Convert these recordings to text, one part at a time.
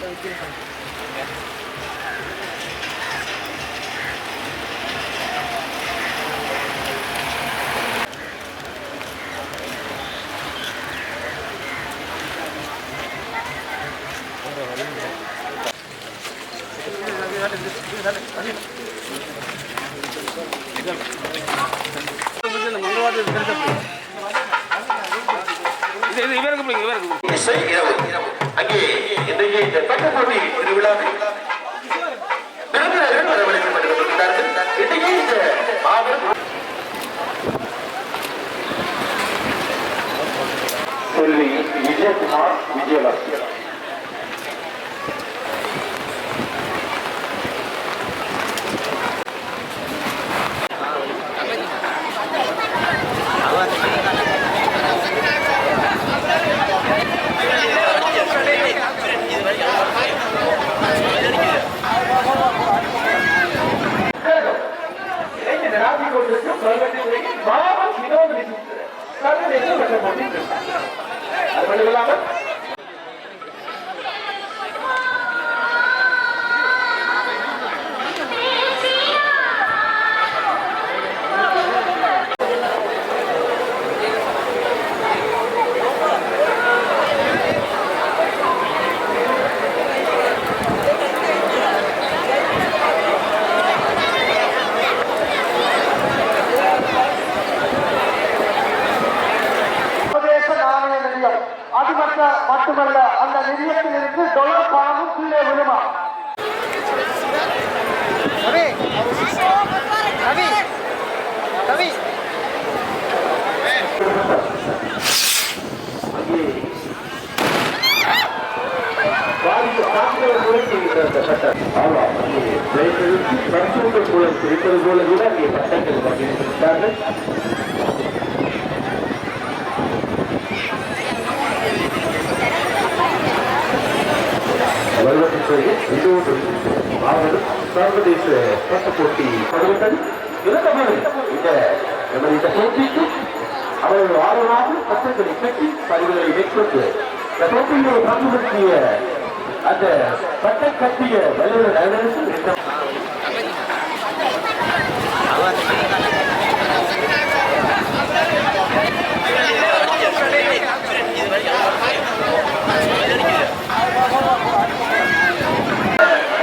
இது இது இவருக்கு பிடிக்கும் இவருக்கு பிடிக்கும். இசை இரவு அங்கே இன்றைய இந்த பட்டப்போட்டி திருவிழாவில் விருந்தினர்கள் இன்றைய இந்த மாபெரும் செல்வி விஜயகுமார் விஜயலட்சுமி நடாத்திக் கொண்டிருக்கும் பருவத்தின் மாபெரும் வினோத நிகழ்ச்சி. சர்வதேச பட்டப்போட்டி திருவிழா. அது மட்டுமில்லாமல் சர்வதேச குறிப்பது போல கூட அங்கே சட்டங்கள் பகிர்ந்திருக்கிறார்கள் வருவதற்கு பிறகு இன்னொரு சர்வதேச பட்ட போட்டி தொடர்ந்தது இருந்தபோது இந்த நமது இந்த போட்டிக்கு அவர்கள் ஆர்வமாக பட்டங்களை கட்டி பதிவுகளை மேற்கொண்டு இந்த போட்டியில் பங்குபற்றிய அந்த பட்ட கட்டிய வல்லுநர் அலுவலர்கள்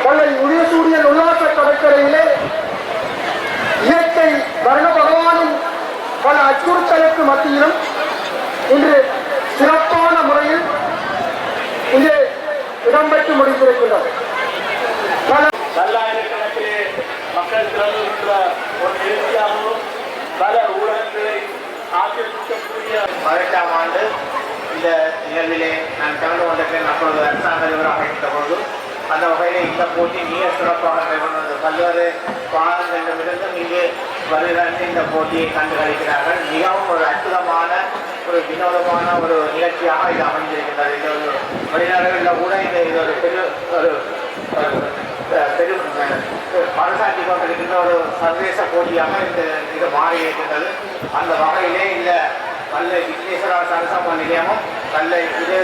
கொள்ளை உதயசூரியன் உல்லாச கடற்கரையிலே இயற்கை வர்ண பகவானின் பல அச்சுறுத்தலுக்கு மத்தியிலும் இன்று சிறப்பான முறையில் இங்கே இடம்பெற்று முடிந்திருக்கின்றது பல பல்லாயிரக்கணக்கிலே மக்கள் திரளுகின்ற ஒரு நிகழ்ச்சியாகவும் பல ஊடகங்களை ஆக்கிரமிக்கக்கூடிய பதினெட்டாம் ஆண்டு இந்த நிகழ்விலே நான் கலந்து கொண்டிருக்கிறேன் அப்பொழுது அரசாங்க அதிபராக இருந்த போது அந்த வகையிலே இந்த போட்டி மிக சிறப்பாக நடைபெறுகிறது பல்வேறு பாடங்களிடமிருந்தும் இங்கே வருகிறார்கள். இந்த போட்டியை கண்டு கழிக்கிறார்கள் மிகவும் ஒரு அற்புதமான ஒரு வினோதமான ஒரு நிகழ்ச்சியாக இது அமைந்திருக்கின்றது. இது ஒரு வெளிநாடுகளில் கூட இந்த இது ஒரு பெரு ஒரு ஒரு பெரும் மனசாட்சி கொண்டிருக்கின்ற ஒரு சர்வதேச போட்டியாக இந்த இது மாறி இருக்கின்றது அந்த வகையிலே இந்த கல்லை விக்னேஸ்வரா சரசம நிலையமும் கல்லை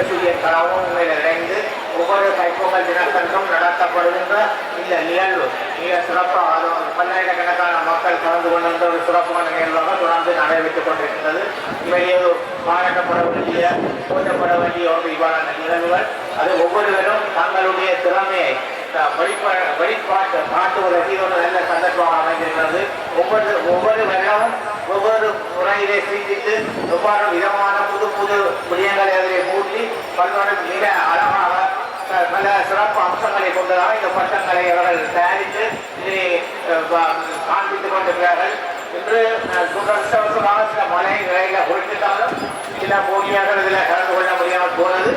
சூரியன் கலாவும் உண்மையில் இணைந்து ஒவ்வொரு கைப்பொங்கல் தினத்தன்றும் நடத்தப்படுகின்ற இந்த நிகழ்வு. மிக சிறப்பாக அது பல்லாயிரக்கணக்கான மக்கள் கலந்து கொண்டிருந்த ஒரு சிறப்பான நிகழ்வாக தொடர்ந்து நடைபெற்றுக் கொண்டிருக்கிறது. இவையே பாராட்டப்பட வேண்டிய போற்றப்பட வேண்டிய ஒரு இவ்வாறான நிகழ்வுகள். அது ஒவ்வொருவரும் தங்களுடைய திறமையை வெளிப்பா வெளிப்பாட்டு காட்டுவதற்கு இது ஒரு நல்ல சந்தர்ப்பமாக அமைந்திருக்கிறது. ஒவ்வொரு ஒவ்வொரு வருடமும் ஒவ்வொரு முறையிலே சிந்தித்து ஒவ்வொரு விதமான புது புது விடயங்களை அதிலே மூட்டி பல்வேறு மிக அழகாக பல சிறப்பு அம்சங்களை கொண்டதாக இந்த பட்டங்களை அவர்கள் தயாரித்து இதை காண்பித்துக் கொண்டிருக்கிறார்கள். இன்று துரதிருஷ்டவசமாக சில மழை நிலையில ஒழித்துட்டாலும் சில போட்டியாளர்கள் இதில் கலந்து கொள்ள முடியாமல் போனது.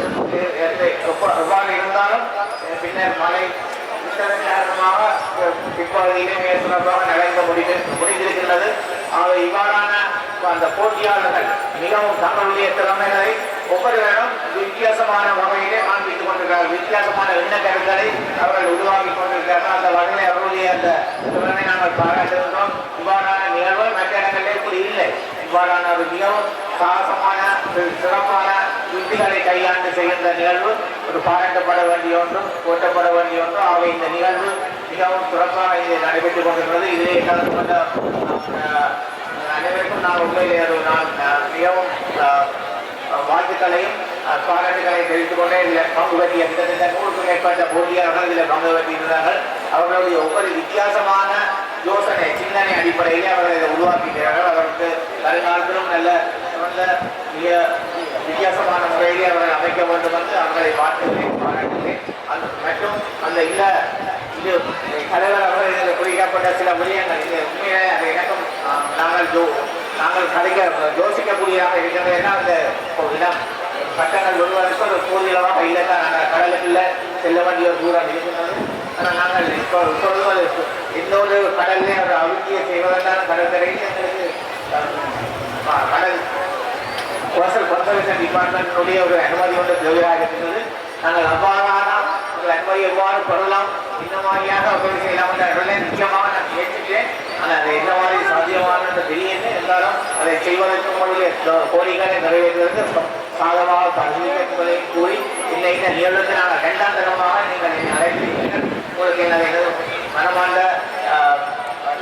எவ்வாறு இருந்தாலும் பின்னர் மழை காரணமாக இப்பகுதியிலே மிக சிறப்பாக நடந்து முடிந்து முடிந்திருக்கின்றது. ஆக இவ்வாறான அந்த போட்டியாளர்கள் மிகவும் தங்களுடைய திறமைகளை ஒவ்வொருவரும் வித்தியாசமான வகையிலே காண்பித்துக் கொண்டிருக்கிறார்கள். வித்தியாசமான எண்ண கருங்களை அவர்கள் உருவாக்கி கொண்டிருக்கிறார்கள். அந்த வகையில் அவர்களுடைய அந்த திறனை நாங்கள் பாராட்டுகின்றோம். இவ்வாறான நிகழ்வு மற்ற இடங்களிலே இப்படி இல்லை. இவ்வாறான ஒரு மிகவும் சாகசமான ஒரு சிறப்பான யுக்திகளை கையாண்டு செய்கின்ற நிகழ்வு ஒரு பாராட்டப்பட வேண்டிய ஒன்றும் போற்றப்பட வேண்டிய ஒன்றும் அவை இந்த நிகழ்வு மிகவும் சிறப்பாக இதை நடைபெற்றுக் கொண்டிருக்கிறது. இதிலே கலந்து கொண்ட அனைவருக்கும் நான் உண்மையிலே ஒரு நான் மிகவும் வாழ்த்துக்களையும் அஹ், பாராட்டுகளையும் தெரிவித்துக் கொண்டே இதில் பங்கு பற்றிய கிட்டத்தட்ட நூறுக்கும் மேற்பட்ட போட்டியாளர்கள் இதில் பங்கு பற்றியிருந்தார்கள் அவர்களுடைய ஒவ்வொரு வித்தியாசமான யோசனை சிந்தனை அடிப்படையிலே அவர்கள் இதை உருவாக்குகிறார்கள் அவருக்கு வருங்காலத்திலும் நல்ல நல்ல மிக வித்தியாசமான முறையிலே அவர்கள் அமைக்க வேண்டும் என்று அவர்களை வாழ்த்துகிறேன் பாராட்டுகிறேன். அது மற்றும் அந்த இல்ல இது தலைவர் அவர்கள் இதில் குறிக்கப்பட்ட சில விடயங்கள் இது உண்மையிலே அது எனக்கும் ஆஹ், நாங்கள் ஜோ நம்ம கிடைக்க யோசிக்கக்கூடியதாக இருக்கிறது ஏன்னா அந்த ஒரு இடம் சட்டங்கள் வருவதற்கு ஒரு கூடுதலாக இல்லை தான் நாங்கள் கடலுக்குள்ள செல்ல வேண்டிய ஒரு தூரம் இருக்கிறது. ஆனால் நாங்கள் இப்போ சொல்வது இன்னொரு கடல்லே ஒரு அழுத்தியை செய்வதற்கான கடற்கரையில் எங்களுக்கு கடல் கோசல் கன்சர்வேஷன் டிபார்ட்மெண்ட்டுடைய ஒரு அனுமதி ஒன்று தேவையாக இருக்கிறது. நாங்கள் அவ்வாறான உங்கள் அன்பை எவ்வாறு பெறலாம்? இந்த மாதிரியாக உதவி செய்யலாம் என்ற நிச்சயமாக நான் கேட்டுட்டேன் ஆனால் அது என்ன மாதிரி சாத்தியமானது தெரியுது இருந்தாலும் அதை செய்வதற்கு உங்களுடைய கோரிக்கைகளை நிறைவேற்றுவதற்கு சாதமாக பரிசீலிக்க என்பதை கூறி இந்த இந்த நிகழ்வுக்கு நாங்கள் இரண்டாம் தரமாக நீங்கள் என்னை அழைக்கிறீர்கள். உங்களுக்கு எனது எனது மனமார்ந்த ஆஹ்,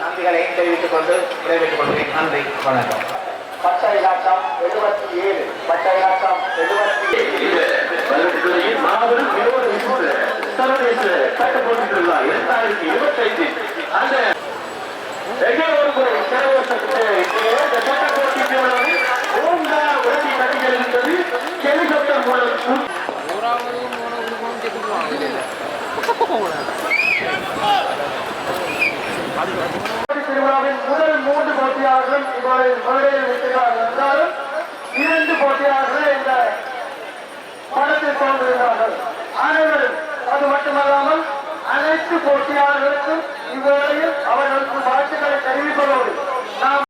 நன்றிகளையும் தெரிவித்துக் கொண்டு விடைபெற்றுக் கொள்கிறேன். நன்றி. வணக்கம். பச்சை இலக்கம் எழுபத்தி ஏழு. பச்சை இலக்கம் எழுபத்தி ஏழு. வல்லத்துறையில் மாபெரும் வினோத சர்வதேச சட்ட போட்டி திருவிழா இரண்டாயிரத்தி இருபத்தைந்து. அந்த ஹெலிகாப்டர் மூலம் திருவிழாவின் முதல் மூன்று போட்டியாளர்களும் இவ்வாறு மதுரையில் நிற்கிறார்கள் கலந்து கொள்கிறார்கள் அனைவரும். அது மட்டுமல்லாமல் அனைத்து போட்டியாளர்களுக்கும் இவ்வேளையில் அவர்களுக்கு வாழ்த்துக்களை தெரிவிப்பதோடு நாம்